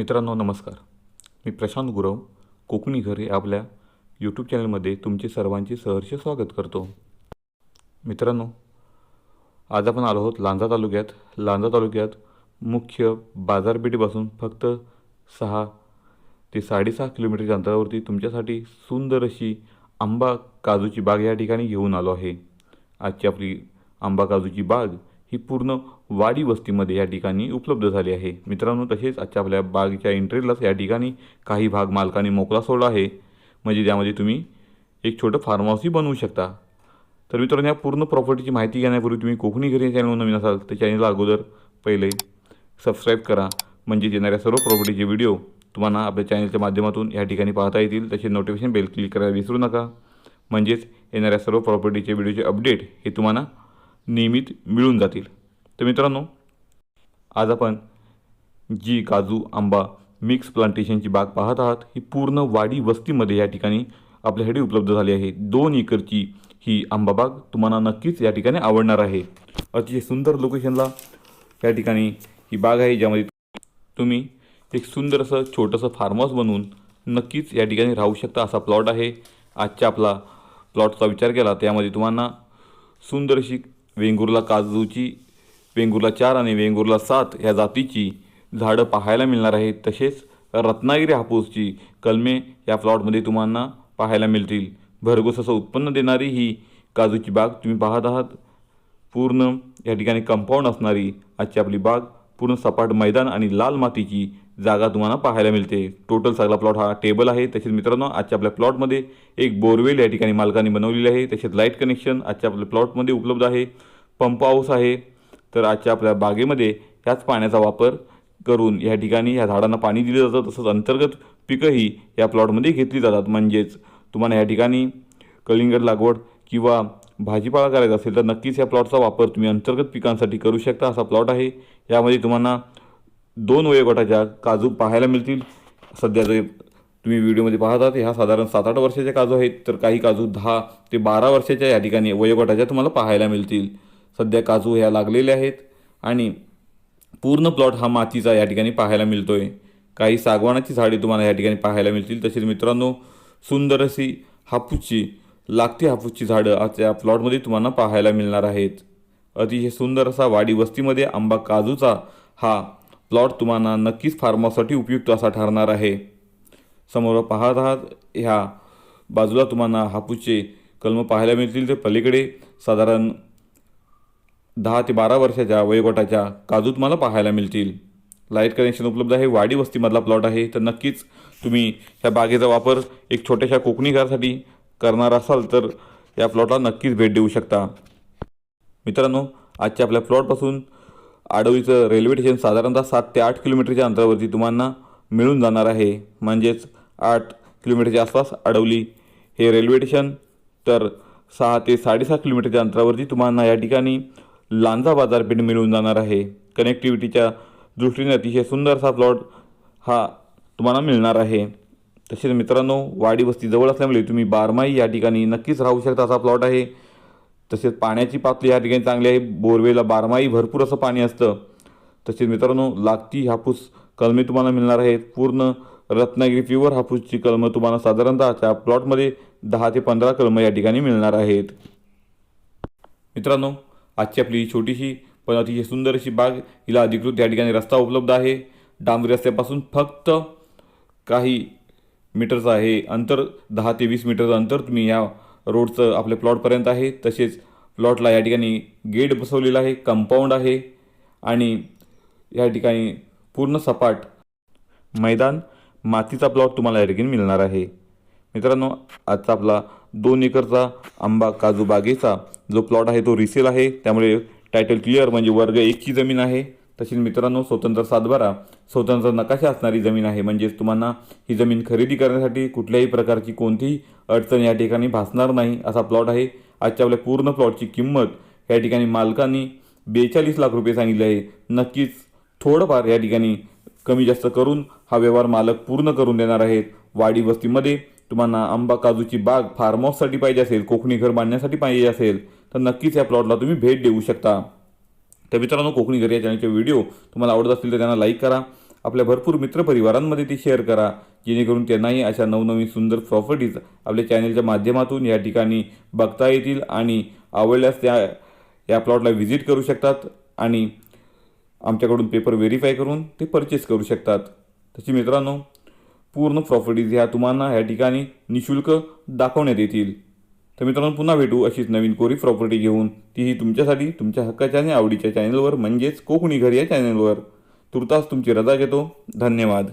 मित्रांनो नमस्कार. मी प्रशांत गुरव कोकणी घर हे आपल्या यूट्यूब चॅनलमध्ये तुमचे सर्वांचे सहर्ष स्वागत करतो. मित्रांनो आज आपण आलो आहोत लांजा तालुक्यात. लांजा तालुक्यात मुख्य बाजारपेठेपासून फक्त सहा ते साडेसहा किलोमीटरच्या अंतरावरती तुमच्यासाठी सुंदर अशी आंबा काजूची बाग या ठिकाणी घेऊन आलो आहे. आजची आपली आंबा काजूची बाग ही पूर्ण वाडी वस्तीमध्ये या ठिकाणी उपलब्ध झाली आहे. मित्रांनो तसेच आजच्या आपल्या बागेच्या एंट्रीलाच या ठिकाणी काही भाग मालकाने मोकळा सोडला आहे. म्हणजे ज्यामध्ये तुम्ही एक छोटं फार्म हाऊसही बनवू शकता. तर मित्रांनो या पूर्ण प्रॉपर्टीची माहिती घेण्यापूर्वी तुम्ही कोकणी घरी चॅनल नवीन असाल तर चॅनलला अगोदर पहिले सबस्क्राईब करा. म्हणजे येणाऱ्या सर्व प्रॉपर्टीचे व्हिडिओ तुम्हाला आपल्या चॅनलच्या माध्यमातून या ठिकाणी पाहता येतील. तसे नोटिफिकेशन बेल क्लिक करायला विसरू नका. म्हणजेच येणाऱ्या सर्व प्रॉपर्टीचे व्हिडिओचे अपडेट हे तुम्हाला नियमित मिळून जातील. तर मित्रांनो आज आपण जी काजू आंबा मिक्स प्लांटेशनची बाग पाहत आहात ही पूर्ण वाडी वस्तीमध्ये या ठिकाणी आपल्यासाठी उपलब्ध झाली आहे. दोन एकरची ही आंबा बाग तुम्हाला नक्कीच या ठिकाणी आवडणार आहे. अतिशय सुंदर लोकेशनला या ठिकाणी ही बाग आहे ज्यामध्ये तुम्ही एक सुंदर असं छोटंसं फार्म हाऊस बनवून नक्कीच या ठिकाणी राहू शकता असा प्लॉट आहे. आजच्या आपला प्लॉटचा विचार केला त्यामध्ये तुम्हाला सुंदर अशी वेंगुर्ला काजूची वेंगुर्ला चार आणि वेंगुर्ला सात ह्या जातीची झाडं पाहायला मिळणार आहेत. तसेच रत्नागिरी हापूसची कलमे या प्लॉटमध्ये तुम्हाला पाहायला मिळतील. भरघोस असं उत्पन्न देणारी ही काजूची बाग तुम्ही पाहत आहात. पूर्ण या ठिकाणी कंपाऊंड असणारी आजची आपली बाग पूर्ण सपाट मैदान आणि लाल मातीची जागा तुम्हाला पाहायला मिळते. टोटल सगळा प्लॉट हा टेबल आहे. तसेच मित्रांनो आजच्या आपल्या प्लॉटमध्ये एक बोरवेल या ठिकाणी मालकाने बनवलेली आहे. तसेच लाइट कनेक्शन आजच्या आपल्या प्लॉटमध्ये उपलब्ध आहे. पंप हाऊस आहे. तर आजच्या आपल्या बागेमध्ये ह्याच पाण्याचा वापर करून या ठिकाणी ह्या झाडांना पाणी दिलं जातं. तसंच अंतर्गत पिकंही या प्लॉटमध्ये घेतली जातात. म्हणजेच तुम्हाला या ठिकाणी कलिंगड लागवड किंवा भाजीपाला करायचा असेल तर नक्कीच या प्लॉटचा वापर तुम्ही अंतर्गत पिकांसाठी करू शकता असा प्लॉट आहे. यामध्ये तुम्हाला दोन वयोगटाच्या काजू पाहायला मिळतील. सध्या जे तुम्ही व्हिडिओमध्ये पाहत आहात ह्या साधारण सात आठ वर्षाच्या काजू आहेत. तर काही काजू दहा ते बारा वर्षाच्या या ठिकाणी वयोगटाच्या तुम्हाला पाहायला मिळतील. सध्या काजू ह्या लागलेल्या आहेत आणि पूर्ण प्लॉट हा मातीचा या ठिकाणी पाहायला मिळतो आहे काही सागवानाची झाडे तुम्हाला या ठिकाणी पाहायला मिळतील. तसेच मित्रांनो सुंदर अशी हापूसची लागती हापूसची झाडं आज या प्लॉटमध्ये तुम्हाला पाहायला मिळणार आहेत. अतिशय सुंदर असा वाडी वस्तीमध्ये आंबा काजूचा हा प्लॉट तुम्हाला नक्कीच फार्मासाठी उपयुक्त असा ठरणार आहे. समोर पाहत आहात ह्या बाजूला तुम्हाला हापूसचे कलम पाहायला मिळतील. ते पलीकडे साधारण दहा ते बारा वर्षाच्या वयोगटाच्या काजू तुम्हाला पाहायला मिळतील. लाइट कनेक्शन उपलब्ध आहे वाडी वस्तीमधला प्लॉट आहे. तर नक्कीच तुम्ही ह्या बागेचा वापर एक छोट्याशा कोकणी घरासाठी करणार असाल तर या प्लॉटला नक्कीच भेट देऊ शकता. मित्रांनो आजच्या आपल्या प्लॉटपासून आडवळीचं रेल्वे स्टेशन साधारणतः सात ते आठ किलोमीटरच्या अंतरावरती तुम्हाला मिळून जाणार आहे. म्हणजेच आठ किलोमीटरच्या आसपास अडवली हे रेल्वे स्टेशन तर सहा ते साडेसहा किलोमीटरच्या अंतरावरती तुम्हाला या ठिकाणी लांजा बाजारपेठ मिळून जाणार आहे. कनेक्टिव्हिटीच्या दृष्टीने अतिशय सुंदर असा प्लॉट हा तुम्हाला मिळणार आहे. तसेच मित्रांनो वाडी वस्ती जवळ असल्यामुळे तुम्ही बारमाही या ठिकाणी नक्कीच राहू शकता असा प्लॉट आहे. तसेच पाण्याची पातळी या ठिकाणी चांगली आहे. बोरवेला बारमाही भरपूर असं पाणी असतं. तसेच मित्रांनो लागती हापूस कलमे तुम्हाला मिळणार आहेत. पूर्ण रत्नागिरी प्युअर हापूसची कलमं तुम्हाला साधारणतः त्या प्लॉटमध्ये दहा ते पंधरा कलमं या ठिकाणी मिळणार आहेत. मित्रांनो आजची आपली छोटीशी पण अतिशय सुंदर अशी बाग हिला अधिकृत या ठिकाणी रस्ता उपलब्ध आहे. डांबरी रस्त्यापासून फक्त काही मीटरचं आहे अंतर दहा ते वीस मीटरचं अंतर. तुम्ही या रोडचं आपल्या प्लॉटपर्यंत आहे. तसेच प्लॉटला या ठिकाणी गेट बसवलेलं आहे कंपाऊंड आहे आणि या ठिकाणी पूर्ण सपाट मैदान. मातीचा प्लॉट तुम्हाला या ठिकाणी मिळणार आहे. मित्रांनो आजचा आपला दोन एकरचा आंबा काजू बागेचा जो प्लॉट आहे तो रिसेल आहे. त्यामुळे टायटल क्लिअर म्हणजे वर्ग एकची जमीन आहे. तशीच मित्रांनो स्वतंत्र सातबारा. स्वतंत्र नकाशा असणारी जमीन आहे. म्हणजेच तुम्हाला ही जमीन खरेदी करण्यासाठी कुठल्याही प्रकारची कोणतीही अडचण या ठिकाणी भासणार नाही असा प्लॉट आहे. आजच्या आपल्या पूर्ण प्लॉटची किंमत या ठिकाणी मालकांनी बेचाळीस लाख रुपये सांगितले आहे. नक्कीच थोडंफार या ठिकाणी कमी जास्त करून हा व्यवहार मालक पूर्ण करून देणार आहेत. वाडी वस्तीमध्ये तुम्हाला आंबा काजूची बाग फार्म हाऊससाठी पाहिजे असेल कोकणी घर बांधण्यासाठी पाहिजे असेल तर नक्कीच या प्लॉटला तुम्ही भेट देऊ शकता. तर मित्रांनो कोकणी घरी या चॅनलचे व्हिडिओ तुम्हाला आवडत असतील तर त्यांना लाईक करा. आपल्या भरपूर मित्रपरिवारांमध्ये ती शेअर करा जेणेकरून त्यांनाही अशा नवनवीन सुंदर प्रॉपर्टीज आपल्या चॅनलच्या माध्यमातून या ठिकाणी बघता येतील आणि आवडल्यास त्या या प्लॉटला व्हिजिट करू शकतात आणि आमच्याकडून पेपर व्हेरीफाय करून ते परचेस करू शकतात. तशी मित्रांनो पूर्ण प्रॉपर्टीज ह्या तुम्हाला ह्या ठिकाणी निशुल्क दाखवण्यात येतील. तर मित्रांनो पुन्हा भेटू अशीच नवीन कोरी प्रॉपर्टी घेऊन. तीही तुमच्यासाठी तुमच्या हक्काच्या आणि आवडीच्या चॅनलवर म्हणजेच कोकणी घर या चॅनलवर तुर्तास तुमची रजा घेतो. धन्यवाद.